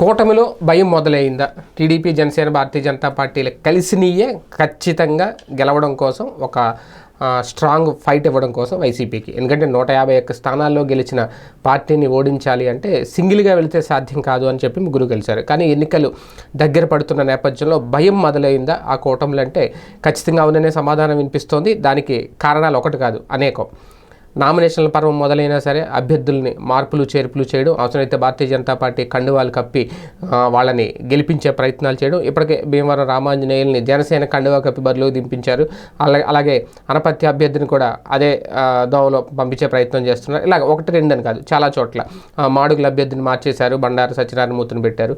కూటమిలో భయం మొదలైందా? టీడీపీ జనసేన భారతీయ జనతా పార్టీలు కలిసినయే ఖచ్చితంగా గెలవడం కోసం ఒక స్ట్రాంగ్ ఫైట్ ఇవ్వడం కోసం వైసీపీకి. ఎందుకంటే నూట యాభై ఒక్క స్థానాల్లో గెలిచిన పార్టీని ఓడించాలి అంటే సింగిల్గా వెళితే సాధ్యం కాదు అని చెప్పి ముగ్గురు గెలిచారు. కానీ ఎన్నికలు దగ్గర పడుతున్న నేపథ్యంలో భయం మొదలైందా? ఆ కూటమిలో అంటే ఖచ్చితంగా అవుననే సమాధానం వినిపిస్తోంది. దానికి కారణాలు ఒకటి కాదు అనేకం. నామినేషన్ల పర్వం మొదలైనా సరే అభ్యర్థుల్ని మార్పులు చేర్పులు చేయడం అవసరమైతే భారతీయ జనతా పార్టీ కండువాలు కప్పి వాళ్ళని గెలిపించే ప్రయత్నాలు చేయడం. ఇప్పటికే భీమవరం రామాంజనేయుల్ని జనసేన కండువా కప్పి బరిలో దింపించారు. అలాగే అలాగే అనపత్య అభ్యర్థిని కూడా అదే దోవలో పంపించే ప్రయత్నం చేస్తున్నారు. ఇలాగ ఒకటి రెండు అని కాదు చాలా చోట్ల. మాడుగుల అభ్యర్థిని మార్చేశారు బండారు సత్యనారాయణ మూర్తిని పెట్టారు.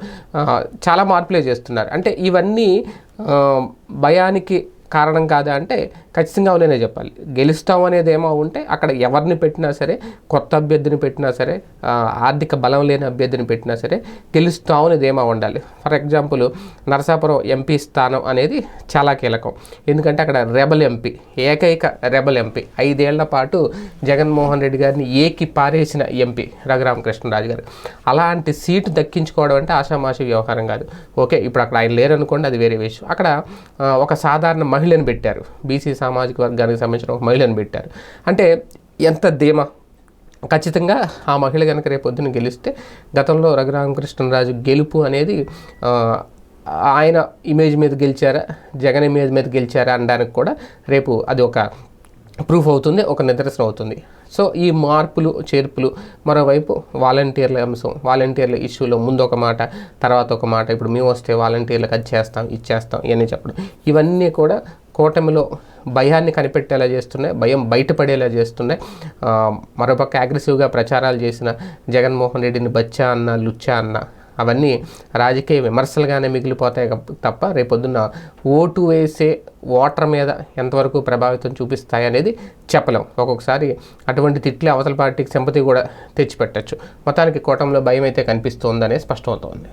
చాలా మార్పులే చేస్తున్నారు. అంటే ఇవన్నీ భయానికి కారణం కాదా అంటే ఖచ్చితంగా అవుననే చెప్పాలి. గెలుస్తాం అనేది ఏమో ఉంటే అక్కడ ఎవరిని పెట్టినా సరే కొత్త అభ్యర్థిని పెట్టినా సరే ఆర్థిక బలం లేని అభ్యర్థిని పెట్టినా సరే గెలుస్తాం అనేది ఏమో ఉండాలి. ఫర్ ఎగ్జాంపుల్ నరసాపురం ఎంపీ స్థానం అనేది చాలా కీలకం. ఎందుకంటే అక్కడ రెబల్ ఎంపీ ఏకైక రెబల్ ఎంపీ. ఐదేళ్ళ పాటు జగన్మోహన్ రెడ్డి గారిని ఏకి పారేసిన ఎంపీ రఘురామకృష్ణరాజు గారు. అలాంటి సీటు దక్కించుకోవడం అంటే ఆషామాషి వ్యవహారం కాదు. ఓకే ఇప్పుడు అక్కడ ఆయన లేరనుకోండి అది వేరే విషయం. అక్కడ ఒక సాధారణ మహిళను పెట్టారు. బీసీ సామాజిక వర్గానికి సంబంధించిన ఒక మహిళను పెట్టారు. అంటే ఎంత ధీమా? ఖచ్చితంగా ఆ మహిళ కనుక రేపు గెలిస్తే గతంలో రఘురామకృష్ణరాజు గెలుపు అనేది ఆయన ఇమేజ్ మీద గెలిచారా? జగన్ ఇమేజ్ మీద గెలిచారా అనడానికి కూడా రేపు అది ఒక ప్రూఫ్ అవుతుంది ఒక నిదర్శనం అవుతుంది. సో ఈ మార్పులు చేర్పులు మరోవైపు వాలంటీర్ల అంశం వాలంటీర్ల ఇష్యూలో ముందు ఒక మాట తర్వాత ఒక మాట. ఇప్పుడు మేము వస్తే వాలంటీర్లకు అది చేస్తాం ఇచ్చేస్తాం ఇవన్నీ చెప్పడం. ఇవన్నీ కూడా కూటమిలో భయాన్ని కనిపెట్టేలా చేస్తున్నాయి భయం బయటపడేలా చేస్తున్నాయి. మరోపక్క అగ్రెసివ్గా ప్రచారాలు చేసిన జగన్మోహన్ రెడ్డిని బచ్చా అన్న లుచ్చా అన్న అవన్నీ రాజకీయ విమర్శలుగానే మిగిలిపోతాయి తప్ప రేపొద్దున్న ఓటు వేసే ఓటర్ మీద ఎంతవరకు ప్రభావితం చూపిస్తాయి అనేది చెప్పలేం. ఒక్కొక్కసారి అటువంటి తిట్లే అవతల పార్టీకి సింపతి కూడా తెచ్చిపెట్టచ్చు. మొత్తానికి కూటమిలో భయం అయితే కనిపిస్తోందనే స్పష్టమవుతోంది.